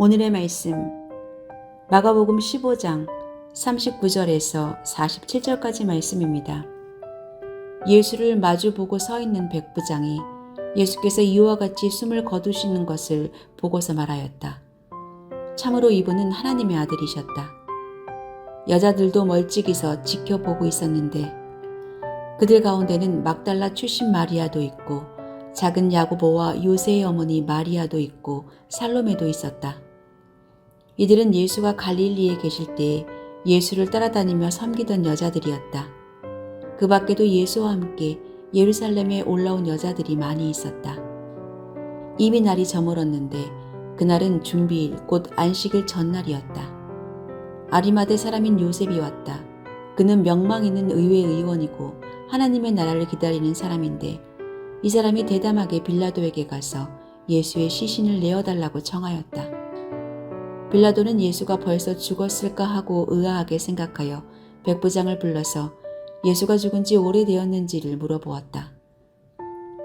오늘의 말씀 마가복음 15장 39절에서 47절까지 말씀입니다. 예수를 마주 보고 서 있는 백부장이 예수께서 이와 같이 숨을 거두시는 것을 보고서 말하였다. 참으로 이분은 하나님의 아들이셨다. 여자들도 멀찍이서 지켜보고 있었는데 그들 가운데는 막달라 출신 마리아도 있고 작은 야고보와 요새의 어머니 마리아도 있고 살로메도 있었다. 이들은 예수가 갈릴리에 계실 때 예수를 따라다니며 섬기던 여자들이었다. 그 밖에도 예수와 함께 예루살렘에 올라온 여자들이 많이 있었다. 이미 날이 저물었는데 그날은 준비일 곧 안식일 전날이었다. 아리마대 사람인 요셉이 왔다. 그는 명망 있는 의회 의원이고 하나님의 나라를 기다리는 사람인데 이 사람이 대담하게 빌라도에게 가서 예수의 시신을 내어달라고 청하였다. 빌라도는 예수가 벌써 죽었을까 하고 의아하게 생각하여 백부장을 불러서 예수가 죽은 지 오래되었는지를 물어보았다.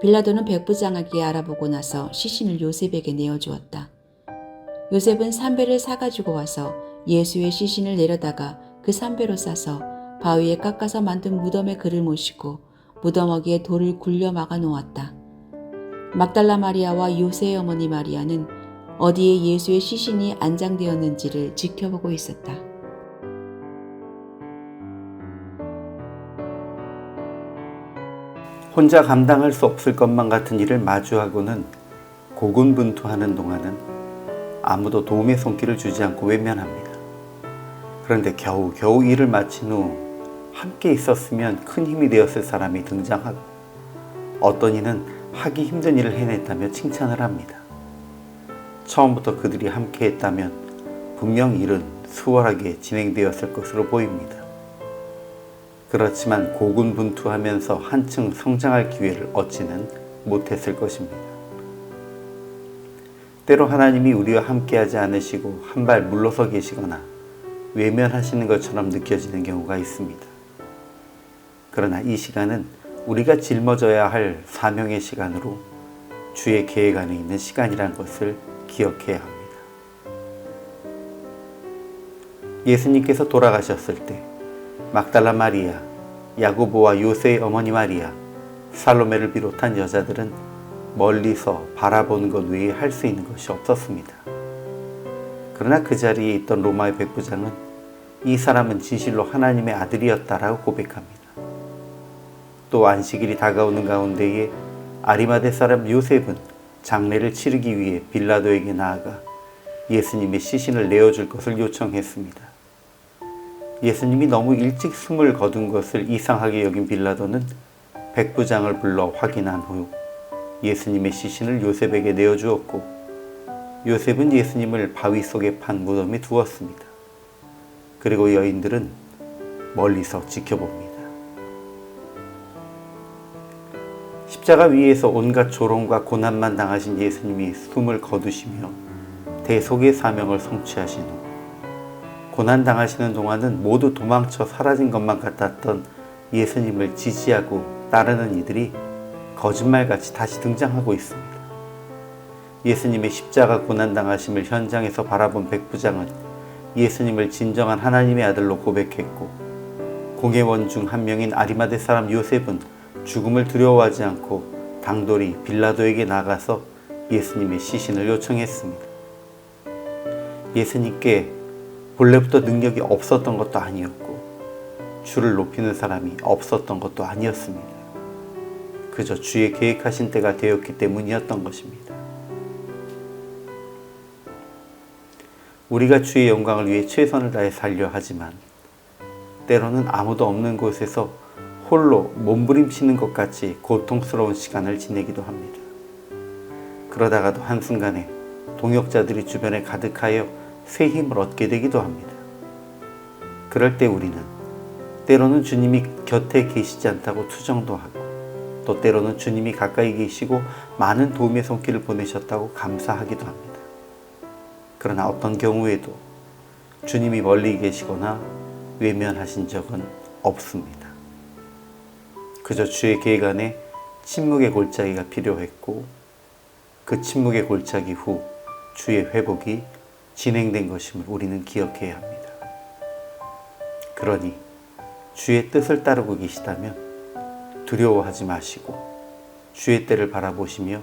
빌라도는 백부장에게 알아보고 나서 시신을 요셉에게 내어주었다. 요셉은 삼배를 사가지고 와서 예수의 시신을 내려다가 그 삼배로 싸서 바위에 깎아서 만든 무덤에 그를 모시고 무덤어기에 돌을 굴려 막아 놓았다. 막달라 마리아와 요새의 어머니 마리아는 어디에 예수의 시신이 안장되었는지를 지켜보고 있었다. 혼자 감당할 수 없을 것만 같은 일을 마주하고는 고군분투하는 동안은 아무도 도움의 손길을 주지 않고 외면합니다. 그런데 겨우 겨우 일을 마친 후 함께 있었으면 큰 힘이 되었을 사람이 등장하고 어떤 이는 하기 힘든 일을 해냈다며 칭찬을 합니다. 처음부터 그들이 함께 했다면 분명 일은 수월하게 진행되었을 것으로 보입니다. 그렇지만 고군분투하면서 한층 성장할 기회를 얻지는 못했을 것입니다. 때로 하나님이 우리와 함께하지 않으시고 한 발 물러서 계시거나 외면하시는 것처럼 느껴지는 경우가 있습니다. 그러나 이 시간은 우리가 짊어져야 할 사명의 시간으로 주의 계획 안에 있는 시간이란 것을 기억해야 합니다. 예수님께서 돌아가셨을 때 막달라 마리아, 야고보와 요새의 어머니 마리아, 살로메를 비롯한 여자들은 멀리서 바라보는 것 외에 할 수 있는 것이 없었습니다. 그러나 그 자리에 있던 로마의 백부장은 이 사람은 진실로 하나님의 아들이었다라고 고백합니다. 또 안식일이 다가오는 가운데에 아리마대 사람 요셉은 장례를 치르기 위해 빌라도에게 나아가 예수님의 시신을 내어줄 것을 요청했습니다. 예수님이 너무 일찍 숨을 거둔 것을 이상하게 여긴 빌라도는 백부장을 불러 확인한 후 예수님의 시신을 요셉에게 내어주었고 요셉은 예수님을 바위 속에 판 무덤에 두었습니다. 그리고 여인들은 멀리서 지켜봅니다. 십자가 위에서 온갖 조롱과 고난만 당하신 예수님이 숨을 거두시며 대속의 사명을 성취하신 후 고난 당하시는 동안은 모두 도망쳐 사라진 것만 같았던 예수님을 지지하고 따르는 이들이 거짓말같이 다시 등장하고 있습니다. 예수님의 십자가 고난 당하심을 현장에서 바라본 백부장은 예수님을 진정한 하나님의 아들로 고백했고 공예원 중 한 명인 아리마대 사람 요셉은 죽음을 두려워하지 않고 당돌이 빌라도에게 나가서 예수님의 시신을 요청했습니다. 예수님께 본래부터 능력이 없었던 것도 아니었고 주를 높이는 사람이 없었던 것도 아니었습니다. 그저 주의 계획하신 때가 되었기 때문이었던 것입니다. 우리가 주의 영광을 위해 최선을 다해 살려 하지만 때로는 아무도 없는 곳에서 홀로 몸부림치는 것 같이 고통스러운 시간을 지내기도 합니다. 그러다가도 한순간에 동역자들이 주변에 가득하여 새 힘을 얻게 되기도 합니다. 그럴 때 우리는 때로는 주님이 곁에 계시지 않다고 투정도 하고 또 때로는 주님이 가까이 계시고 많은 도움의 손길을 보내셨다고 감사하기도 합니다. 그러나 어떤 경우에도 주님이 멀리 계시거나 외면하신 적은 없습니다. 그저 주의 계획 안에 침묵의 골짜기가 필요했고 그 침묵의 골짜기 후 주의 회복이 진행된 것임을 우리는 기억해야 합니다. 그러니 주의 뜻을 따르고 계시다면 두려워하지 마시고 주의 때를 바라보시며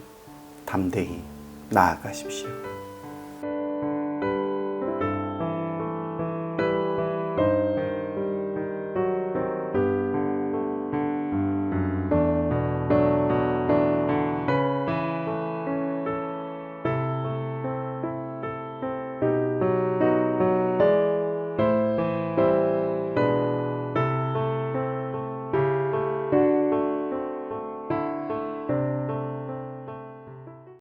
담대히 나아가십시오.